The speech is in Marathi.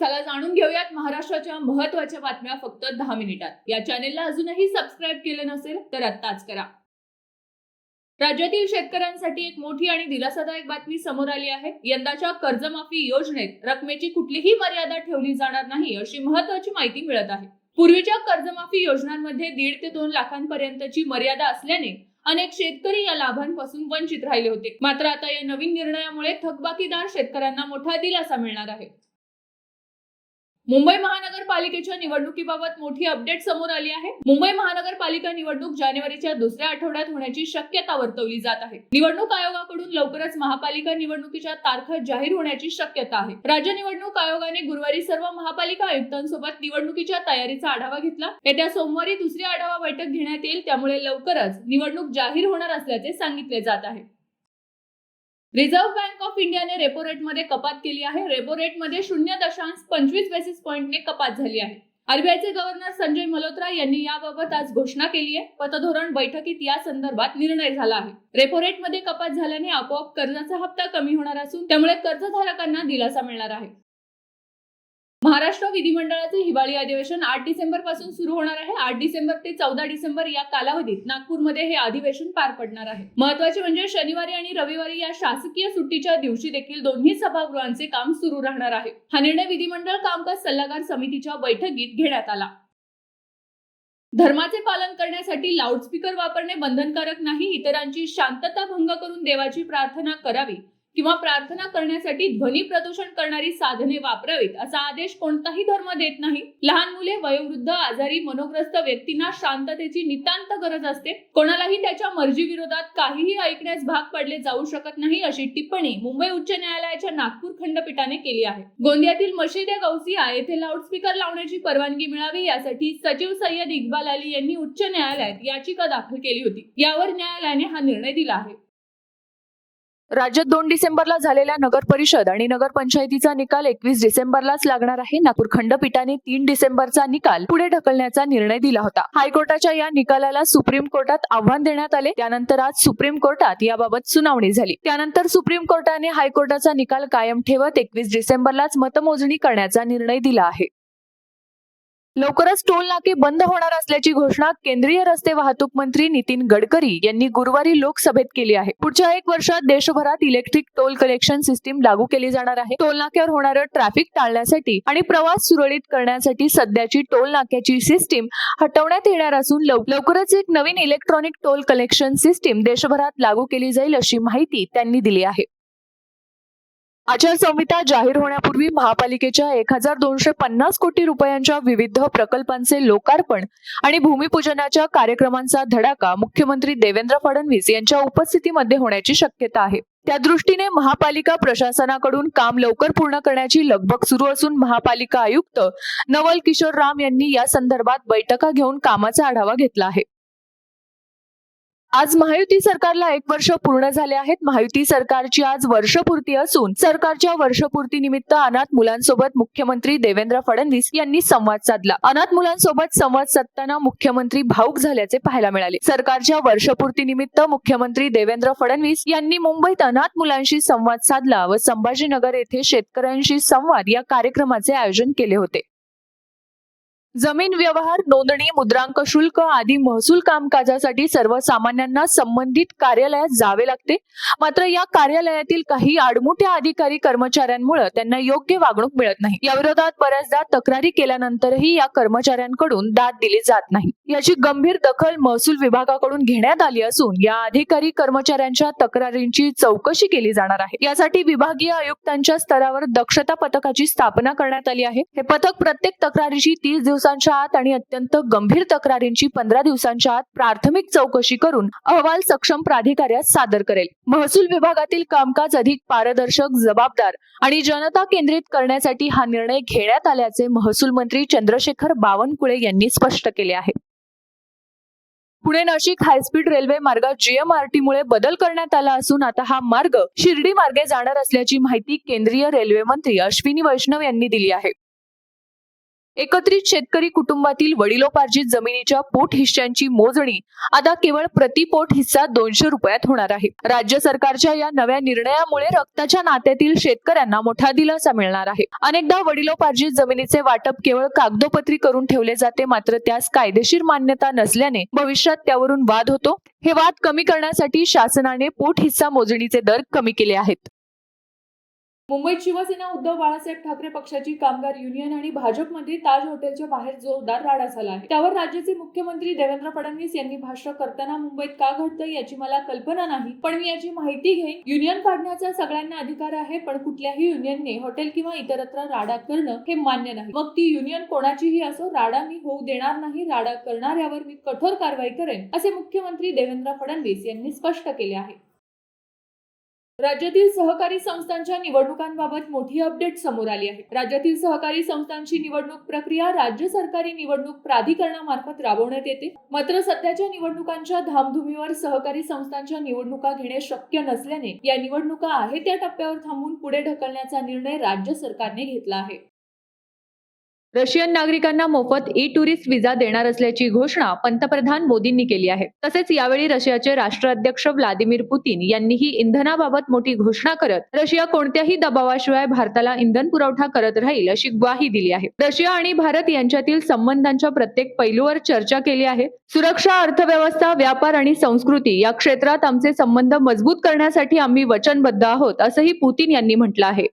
चला जाणून घेऊयात महाराष्ट्राच्या महत्त्वाच्या बातम्या फक्त दहा मिनिटात. या चॅनेलला अजूनही सबस्क्राईब केलं नसेल तर आत्ताच करा. राज्यातील शेतकऱ्यांसाठी एक मोठी आणि दिलासादायक बातमी समोर आली आहे. यंदाच्या कर्जमाफी योजनेत रकमेची कुठलीही मर्यादा ठेवली जाणार नाही अशी महत्वाची माहिती मिळत आहे. पूर्वीच्या कर्जमाफी योजनांमध्ये दीड ते दोन लाखांपर्यंतची मर्यादा असल्याने अनेक शेतकरी या लाभांपासून वंचित राहिले होते. मात्र आता या नवीन निर्णयामुळे थकबाकीदार शेतकऱ्यांना मोठा दिलासा मिळणार आहे. मुंबई महानगरपालिकेच्या निवडणुकीबाबत मोठी अपडेट समोर आली आहे. मुंबई महानगरपालिका निवडणूक जानेवारीच्या दुसऱ्या आठवड्यात होण्याची शक्यता वर्तवली जात आहे. निवडणूक आयोगाकडून लवकरच महापालिका निवडणुकीच्या तारखा जाहीर होण्याची शक्यता आहे. राज्य निवडणूक आयोगाने गुरुवारी सर्व महापालिका आयुक्तांसोबत निवडणुकीच्या तयारीचा आढावा घेतला. येत्या सोमवारी दुसरी आढावा बैठक घेण्यात येईल त्यामुळे लवकरच निवडणूक जाहीर होणार असल्याचे सांगितले जात आहे. रिझर्व्ह बँक ऑफ इंडियाने रेपो रेटमध्ये कपात केली आहे. रेपो रेटमध्ये शून्य दशांश पंचवीस बेसिस पॉईंटने कपात झाली आहे. आरबीआयचे गव्हर्नर संजय मल्होत्रा यांनी याबाबत आज घोषणा केली आहे. पतधोरण बैठकीत या संदर्भात निर्णय झाला आहे. रेपो रेटमध्ये कपात झाल्याने आपोआप कर्जाचा हप्ता कमी होणार असून त्यामुळे कर्जधारकांना दिलासा मिळणार आहे. महाराष्ट्र विधिमंडळाचे हिवाळी अधिवेशन आठ डिसेंबरपासून सुरू होणार आहे. आठ डिसेंबर ते चौदा डिसेंबर या कालावधीत नागपूरमध्ये हे अधिवेशन पार पडणार आहे. महत्त्वाचे म्हणजे शनिवारी आणि रविवारी या शासकीय सुट्टीच्या दिवशी देखील दोन्ही सभागृहांचे काम सुरू राहणार आहे. हा निर्णय विधिमंडळ कामकाज सल्लागार समितीच्या बैठकीत घेण्यात आला. धर्माचे पालन करण्यासाठी लाऊडस्पीकर वापरणे बंधनकारक नाही इतरांची शांतता भंग करून देवाची प्रार्थना करावी किंवा प्रार्थना करण्यासाठी ध्वनी प्रदूषण करणारी साधने वापरावीत असा आदेश कोणताही धर्म देत नाही. लहान मुले वयोवृद्ध आजारी मनोग्रस्त व्यक्तींना शांततेची नितांत गरज असते. कोणालाही त्याच्या मर्जी विरोधात काहीही ऐकण्यास भाग पडले जाऊ शकत नाही अशी टिप्पणी मुंबई उच्च न्यायालयाच्या नागपूर खंडपीठाने केली आहे. गोंदियातील मशिदे गौसिया येथे लाऊडस्पीकर लावण्याची परवानगी मिळावी यासाठी सचिव सय्यद इक्बाल अली यांनी उच्च न्यायालयात याचिका दाखल केली होती. यावर न्यायालयाने हा निर्णय दिला आहे. राज्यात दोन डिसेंबरला झालेल्या नगर परिषद आणि नगर पंचायतीचा निकाल एकवीस डिसेंबरलाच लागणार आहे. नागपूर खंडपीठाने तीन डिसेंबरचा निकाल पुढे ढकलण्याचा निर्णय दिला होता. हायकोर्टाच्या या निकालाला सुप्रीम कोर्टात आव्हान देण्यात आले. त्यानंतर आज सुप्रीम कोर्टात याबाबत सुनावणी झाली. त्यानंतर सुप्रीम कोर्टाने हायकोर्टाचा निकाल कायम ठेवत एकवीस डिसेंबरलाच मतमोजणी करण्याचा निर्णय दिला आहे. लवकरच टोल नाके बंद होणार असल्याची घोषणा केंद्रीय रस्ते वाहतूक मंत्री नितीन गडकरी यांनी गुरुवारी लोकसभेत केली आहे. पुढच्या एक वर्षात देशभरात इलेक्ट्रिक टोल कलेक्शन सिस्टीम लागू केली जाणार आहे. टोल नाक्यावर होणारं ट्रॅफिक टाळण्यासाठी आणि प्रवास सुरळीत करण्यासाठी सध्याची टोल नाक्याची सिस्टीम हटवण्यात येणार असून लवकरच एक नवीन इलेक्ट्रॉनिक टोल कलेक्शन सिस्टीम देशभरात लागू केली जाईल अशी माहिती त्यांनी दिली आहे. आचारसंहिता जाहीर होण्यापूर्वी महापालिकेच्या एक हजार दोनशे पन्नास कोटी रुपयांच्या विविध प्रकल्पांचे लोकार्पण आणि भूमिपूजनाच्या कार्यक्रमांचा धडाका मुख्यमंत्री देवेंद्र फडणवीस यांच्या उपस्थितीमध्ये होण्याची शक्यता आहे. त्या दृष्टीने महापालिका प्रशासनाकडून काम लवकर पूर्ण करण्याची लगबग सुरू असून महापालिका आयुक्त नवल किशोर राम यांनी या संदर्भात बैठका घेऊन कामाचा आढावा घेतला आहे. आज महायुती सरकारला एक वर्ष पूर्ण झाले आहेत. महायुती सरकारची आज वर्षपूर्ती असून सरकारच्या वर्षपूर्ती निमित्त अनाथ मुलांसोबत मुख्यमंत्री देवेंद्र फडणवीस यांनी संवाद साधला. अनाथ मुलांसोबत संवाद साधताना मुख्यमंत्री भाऊक झाल्याचे पाहायला मिळाले. सरकारच्या वर्षपूर्ती निमित्त मुख्यमंत्री देवेंद्र फडणवीस यांनी मुंबईत अनाथ मुलांशी संवाद साधला व संभाजीनगर येथे शेतकऱ्यांशी संवाद या कार्यक्रमाचे आयोजन केले होते. जमीन व्यवहार नोंदणी मुद्रांक शुल्क आदी महसूल कामकाजासाठी सर्वसामान्यांना संबंधित कार्यालयात जावे लागते. मात्र या कार्यालयातील काही आडमुठ्या अधिकारी कर्मचाऱ्यांमुळे त्यांना योग्य वागणूक मिळत नाही. याविरोधात बऱ्याचदा तक्रारी केल्यानंतरही या कर्मचाऱ्यांकडून दाद दिली जात नाही. याची गंभीर दखल महसूल विभागाकडून घेण्यात आली असून या अधिकारी कर्मचाऱ्यांच्या तक्रारींची चौकशी केली जाणार आहे. यासाठी विभागीय आयुक्तांच्या स्तरावर दक्षता पथकाची स्थापना करण्यात आली आहे. हे पथक प्रत्येक तक्रारीची तीस दिवसांच्या आत आणि अत्यंत गंभीर तक्रारींची पंधरा दिवसांच्या आत प्राथमिक चौकशी करून अहवाल सक्षम प्राधिकाऱ्यास सादर करेल. महसूल विभागातील कामकाज अधिक पारदर्शक जबाबदार आणि जनता केंद्रित करण्यासाठी हा निर्णय घेण्यात आल्याचे महसूल मंत्री चंद्रशेखर बावनकुळे यांनी स्पष्ट केले आहे. Pune Nashik high speed railway मार्गात जीएमआरटी मुळे बदल करण्यात आला असून आता हा मार्ग शिर्डी मार्गे जाणार असल्याची माहिती केंद्रीय रेल्वे मंत्री अश्विनी वैष्णव यांनी दिली आहे. एकत्रित शेतकरी कुटुंबातील वडिलोपार्जित जमिनीच्या पोट हिश्श्यांची मोजणी आता केवळ प्रति पोट हिस्सा दोनशे रुपयात होणार आहे. राज्य सरकारच्या या नव्या निर्णयामुळे रक्ताच्या नात्यातील शेतकऱ्यांना मोठा दिलासा मिळणार आहे. अनेकदा वडिलोपार्जित जमिनीचे वाटप केवळ कागदोपत्री करून ठेवले जाते मात्र त्यास कायदेशीर मान्यता नसल्याने भविष्यात त्यावरून वाद होतो. हे वाद कमी करण्यासाठी शासनाने पोट हिस्सा मोजणीचे दर कमी केले आहेत. मुंबईत शिवसेना उद्धव बाळासाहेब ठाकरे पक्षाची कामगार युनियन आणि भाजपमध्ये ताज हॉटेलच्या बाहेर जोरदार राडा झाला आहे. त्यावर राज्याचे मुख्यमंत्री देवेंद्र फडणवीस यांनी भाष्य करताना मुंबईत का घडतं याची मला कल्पना नाही पण मी याची माहिती घेईन. युनियन काढण्याचा सगळ्यांना अधिकार आहे पण कुठल्याही युनियनने हॉटेल किंवा इतरत्र राडा करणं हे मान्य नाही. मग ती युनियन कोणाचीही असो राडा मी होऊ देणार नाही राडा करणाऱ्यावर मी कठोर कारवाई करेन असे मुख्यमंत्री देवेंद्र फडणवीस यांनी स्पष्ट केले आहे. राज्यातील सहकारी संस्थांच्या निवडणुकांबाबत मोठी अपडेट समोर आली आहे. राज्यातील सहकारी संस्थांची निवडणूक प्रक्रिया राज्य सरकारी निवडणूक प्राधिकरणामार्फत राबवण्यात येते. मात्र सध्याच्या निवडणुकांच्या धामधुमीवर सहकारी संस्थांच्या निवडणुका घेणे शक्य नसल्याने या निवडणुका आहे त्या टप्प्यावर थांबून पुढे ढकलण्याचा निर्णय राज्य सरकारने घेतला आहे. रशियन नागरिकांना मोफत ई टुरिस्ट व्हिसा देणार असल्याची घोषणा पंतप्रधान मोदींनी केली आहे. तसेच यावेळी रशियाचे राष्ट्राध्यक्ष व्लादिमीर पुतीन यांनीही इंधनाबाबत मोठी घोषणा करत रशिया कोणत्याही दबावाशिवाय भारताला इंधन पुरवठा करत राहील अशी ग्वाही दिली आहे. रशिया आणि भारत यांच्यातील संबंधांच्या प्रत्येक पैलूवर चर्चा केली आहे. सुरक्षा अर्थव्यवस्था व्यापार आणि संस्कृती या क्षेत्रात आमचे संबंध मजबूत करण्यासाठी आम्ही वचनबद्ध आहोत असंही पुतीन यांनी म्हटलं आहे.